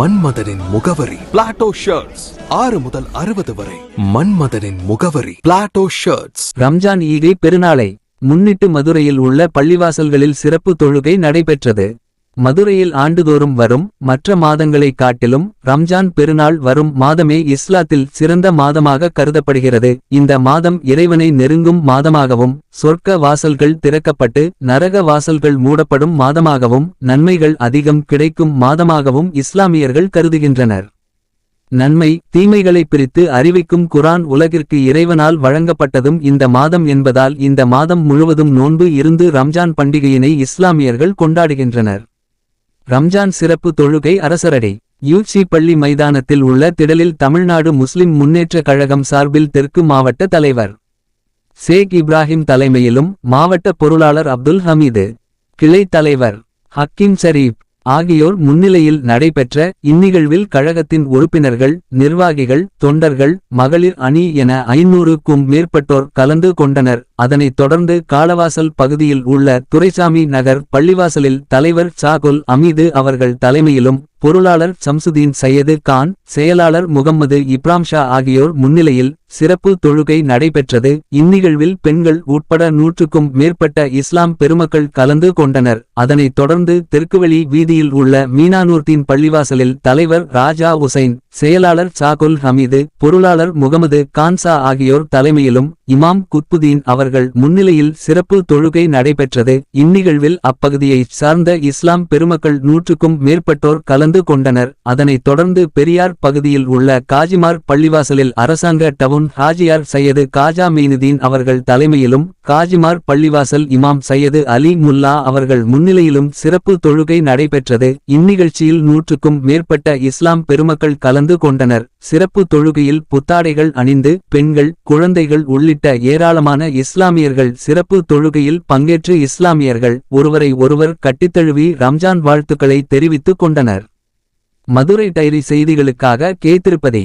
மன்மதனின் முகவரி. Plato shirts ஆறு முதல் அறுபது வரை. மன்மதனின் முகவரி. பிளாட்டோ ஷர்ட்ஸ் ரம்ஜான் ஈகை பெருநாளை முன்னிட்டு மதுரையில் உள்ள பள்ளிவாசல்களில் சிறப்பு தொழுகை நடைபெற்றது. மதுரையில் ஆண்டுதோறும் வரும் மற்ற மாதங்களைக் காட்டிலும் ரம்ஜான் பெருநாள் வரும் மாதமே இஸ்லாத்தில் சிறந்த மாதமாக கருதப்படுகிறது. இந்த மாதம் இறைவனை நெருங்கும் மாதமாகவும் சொர்க்க வாசல்கள் திறக்கப்பட்டு நரக வாசல்கள் மூடப்படும் மாதமாகவும் நன்மைகள் அதிகம் கிடைக்கும் மாதமாகவும் இஸ்லாமியர்கள் கருதுகின்றனர். நன்மை தீமைகளை பிரித்து அறிவிக்கும் குரான் உலகிற்கு இறைவனால் வழங்கப்பட்டதும் இந்த மாதம் என்பதால் இந்த மாதம் முழுவதும் நோன்பு இருந்து ரம்ஜான் பண்டிகையினை இஸ்லாமியர்கள் கொண்டாடுகின்றனர். ரம்ஜான் சிறப்பு தொழுகை அரசரடை. யூச்சி பள்ளி மைதானத்தில் உள்ள திடலில் தமிழ்நாடு முஸ்லிம் முன்னேற்றக் கழகம் சார்பில் தெற்கு மாவட்ட தலைவர். சேக் இப்ராஹிம் தலைமையிலும் மாவட்ட பொருளாளர் அப்துல் ஹமீது. கிளை தலைவர் ஹக்கீம் ஷரீப். ஆகியோர் முன்னிலையில் நடைபெற்ற இந்நிகழ்வில் கழகத்தின் உறுப்பினர்கள் நிர்வாகிகள் தொண்டர்கள் மகளிர் அணி என ஐநூறுக்கும் மேற்பட்டோர் கலந்து கொண்டனர். அதனைத் தொடர்ந்து காலவாசல் பகுதியில் உள்ள துரைசாமி நகர் பள்ளிவாசலில் தலைவர் சாகுல் அமீது அவர்கள் தலைமையிலும் பொருளாளர் சம்சுதீன் சையது கான் செயலாளர் முகம்மது இப்ராம் ஷா ஆகியோர் முன்னிலையில் சிறப்பு தொழுகை நடைபெற்றது. இந்நிகழ்வில் பெண்கள் உட்பட நூற்றுக்கும் மேற்பட்ட இஸ்லாம் பெருமக்கள் கலந்து கொண்டனர். அதனைத் தொடர்ந்து தெற்குவெளி வீதியில் உள்ள மீனானூர்த்தின் பள்ளிவாசலில் தலைவர் ராஜா உசைன் செயலாளர் சாகுல் ஹமீது பொருளாளர் முகமது கான்சா ஆகியோர் தலைமையிலும் இமாம் குத்புதீன் அவர்கள் முன்னிலையில் சிறப்பு தொழுகை நடைபெற்றது. இந்நிகழ்வில் அப்பகுதியைச் சார்ந்த இஸ்லாம் பெருமக்கள் நூற்றுக்கும் மேற்பட்டோர் கலந்து கொண்டனர். அதனைத் தொடர்ந்து பெரியார் பகுதியில் உள்ள காஜிமார் பள்ளிவாசலில் அரசாங்க டவுன் ஹாஜியார் சையது காஜா மீனுதீன் அவர்கள் தலைமையிலும் காஜிமார் பள்ளிவாசல் இமாம் சையது அலி முல்லா அவர்கள் முன்னிலையிலும் சிறப்பு தொழுகை நடைபெற்றது. இந்நிகழ்ச்சியில் நூற்றுக்கும் மேற்பட்ட இஸ்லாம் பெருமக்கள் கலந்து கொண்டனர். சிறப்பு தொழுகையில் புத்தாடைகள் அணிந்து பெண்கள் குழந்தைகள் உள்ளிட்ட ஏராளமான இஸ்லாமியர்கள் சிறப்பு தொழுகையில் பங்கேற்று இஸ்லாமியர்கள் ஒருவரை ஒருவர் கட்டித்தழுவி ரம்ஜான் வாழ்த்துக்களை தெரிவித்துக் கொண்டனர். மதுரை டைரி செய்திகளுக்காக K Tirupati